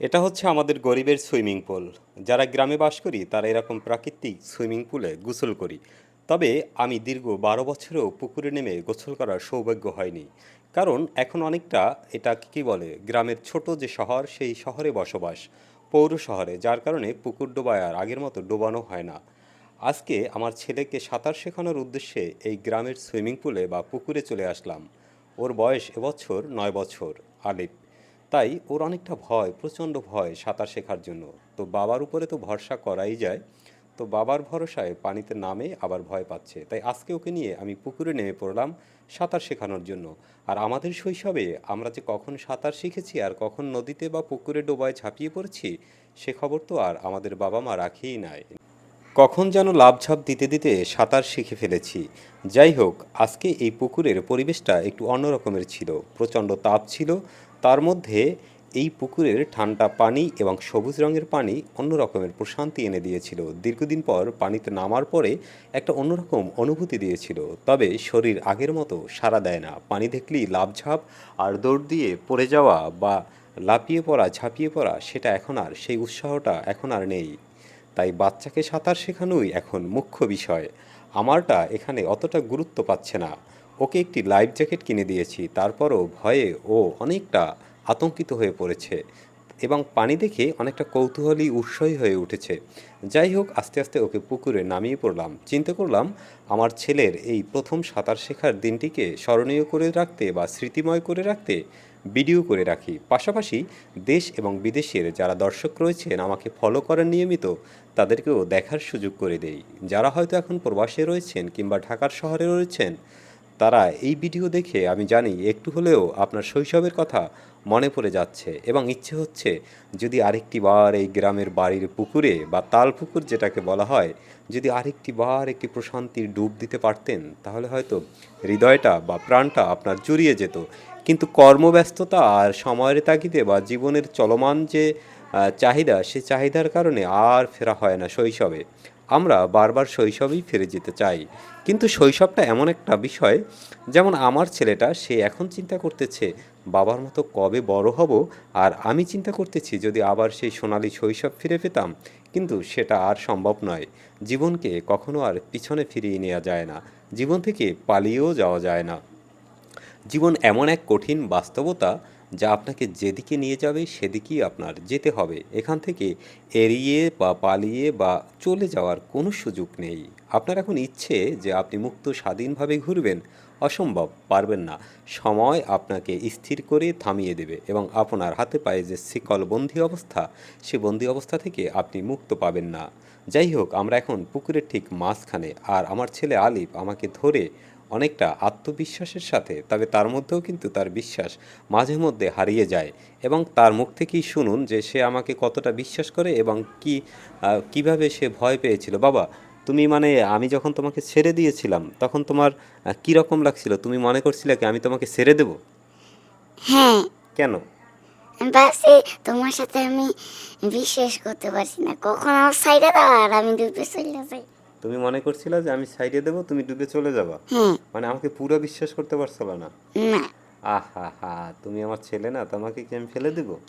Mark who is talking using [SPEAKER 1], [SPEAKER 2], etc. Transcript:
[SPEAKER 1] এটা হচ্ছে আমাদের গরিবের সুইমিং পুল। যারা গ্রামে বাস করি, তারা এরকম প্রাকৃতিক সুইমিং পুলে গোসল করি। তবে আমি দীর্ঘ বারো বছরেও পুকুরে নেমে গোসল করার সৌভাগ্য হয়নি। কারণ এখন অনেকটা এটা কী বলে, গ্রামের ছোট যে শহর, সেই শহরে বসবাস, পৌর শহরে, যার কারণে পুকুর ডোবায় আর আগের মতো ডোবানো হয় না। আজকে আমার ছেলেকে সাঁতার শেখানোর উদ্দেশ্যে এই গ্রামের সুইমিং পুলে বা পুকুরে চলে আসলাম। ওর বয়স এবছর নয় বছর, আলিফ। তাই ওর অনেকটা ভয়, প্রচণ্ড ভয় সাঁতার শেখার জন্য। তো বাবার উপরে তো ভরসা করাই যায়। তো বাবার ভরসায় পানিতে নামে আবার ভয় পাচ্ছে। তাই আজকে ওকে নিয়ে আমি পুকুরে নেমে পড়লাম সাঁতার শেখানোর জন্য। আর আমাদের শৈশবে আমরা যে কখন সাঁতার শিখেছি আর কখন নদীতে বা পুকুরে ডোবায় ঝাঁপিয়ে পড়েছি, সে খবর তো আর আমাদের বাবা মা রাখেই নাই। কখন যেন লাভঝাপ দিতে দিতে সাঁতার শিখে ফেলেছি। যাই হোক, আজকে এই পুকুরের পরিবেশটা একটু অন্যরকমের ছিল। প্রচণ্ড তাপ ছিল। তার মধ্যে এই পুকুরের ঠান্ডা পানি এবং সবুজ রঙের পানি অন্য রকমের প্রশান্তি এনে দিয়েছিল। দীর্ঘদিন পর পানিতে নামার পরে একটা অন্যরকম অনুভূতি দিয়েছিল। তবে শরীর আগের মতো সাড়া দেয় না। পানি দেখলেই লাভঝাপ আর দৌড় দিয়ে পড়ে যাওয়া বা লাপিয়ে পড়া, ঝাঁপিয়ে পড়া, সেটা এখন আর, সেই উৎসাহটা এখন আর নেই। তাই বাচ্চাকে সাঁতার শেখানোই এখন মুখ্য বিষয়। আমারটা এখানে অতটা গুরুত্ব পাচ্ছে না। ওকে একটি লাইফ জ্যাকেট কিনে দিয়েছি, তারপরও ভয়ে ও অনেকটা আতঙ্কিত হয়ে পড়েছে। এবং পানি দেখে অনেকটা কৌতূহলী উৎসাহী হয়ে উঠেছে। যাই হোক, আস্তে আস্তে ওকে পুকুরে নামিয়ে পড়লাম। চিন্তা করলাম, আমার ছেলের এই প্রথম সাঁতার শেখার দিনটিকে স্মরণীয় করে রাখতে বা স্মৃতিময় করে রাখতে ভিডিও করে রাখি। পাশাপাশি দেশ এবং বিদেশের যারা দর্শক রয়েছেন, আমাকে ফলো করেন নিয়মিত তাদেরকেও দেখার সুযোগ করে দেই। যারা হয়তো এখন প্রবাসে রয়েছেন কিংবা ঢাকার শহরে রয়েছেন, তারা এই ভিডিও দেখে, আমি জানি, একটু হলেও আপনার শৈশবের কথা মনে পড়ে যাচ্ছে এবং ইচ্ছে হচ্ছে যদি আরেকটি বার এই গ্রামের বাড়ির পুকুরে বা তাল পুকুর যেটাকে বলা হয়, যদি আরেকটি বার একটি প্রশান্তির ডুব দিতে পারতেন, তাহলে হয়তো হৃদয়টা বা প্রাণটা আপনার জুড়িয়ে যেত। কিন্তু কর্মব্যস্ততা আর সময়ের তাগিদে বা জীবনের চলমান যে চাহিদা, সে চাহিদার কারণে আর ফেরা হয় না শৈশবে। আমরা বারবার শৈশবেই ফিরে যেতে চাই। কিন্তু শৈশবটা এমন একটা বিষয়, যেমন আমার ছেলেটা, সে এখন চিন্তা করতেছে, বাবার মতো কবে বড় হব? আর আমি চিন্তা করতেছি, যদি আবার সেই সোনালি শৈশব ফিরে পেতাম, কিন্তু সেটা আর সম্ভব নয়। জীবনকে কখনো আর পিছনে ফিরিয়ে নেওয়া যায় না। জীবন থেকে পালিয়েও যাওয়া যায় না। জীবন এমন এক কঠিন বাস্তবতা যা আপনাকে যেদিকে নিয়ে যাবে সেদিকেই আপনার যেতে হবে। এখান থেকে এড়িয়ে বা পালিয়ে বা চলে যাওয়ার কোনো সুযোগ নেই। আপনার এখন ইচ্ছে যে আপনি মুক্ত স্বাধীনভাবে ঘুরবেন, অসম্ভব, পারবেন না। সময় আপনাকে স্থির করে থামিয়ে দেবে এবং আপনার হাতে পায়ে যে শিকল বন্দি অবস্থা, সে বন্দি অবস্থা থেকে আপনি মুক্ত পাবেন না। যাই হোক, আমরা এখন পুকুরের ঠিক মাঝখানে, আর আমার ছেলে আলিফ আমাকে ধরে অনেকটা আত্মবিশ্বাসের সাথে তবে তার মধ্যেও কিন্তু তার বিশ্বাস মাঝে মধ্যে হারিয়ে যায় এবং তার মুখ থেকেই শুনুন যে সে আমাকে কতটা বিশ্বাস করে এবং কি কীভাবে সে ভয় পেয়েছিল। বাবা তুমি মানে আমি যখন তোমাকে ছেড়ে দিয়েছিলাম তখন তোমার কি রকম লাগছিল? তুমি মনে করছিলে কি আমি তোমাকে ছেড়ে দেব?
[SPEAKER 2] হ্যাঁ।
[SPEAKER 1] কেন?
[SPEAKER 2] বাসে তোমার সাথে আমি বিশ্বাস করতে পারছি না। কখন আমার সাইডে দাও আর আমি ডুবে চলে যাই।
[SPEAKER 1] তুমি মনে করছিলে যে আমি সাইডে দেবো তুমি ডুবে চলে যাবা। মানে আমাকে পুরো বিশ্বাস করতে পারছ না।
[SPEAKER 2] না।
[SPEAKER 1] আহা হা তুমি আমার ছেলে না তোমাকে কি আমি ফেলে দেবো?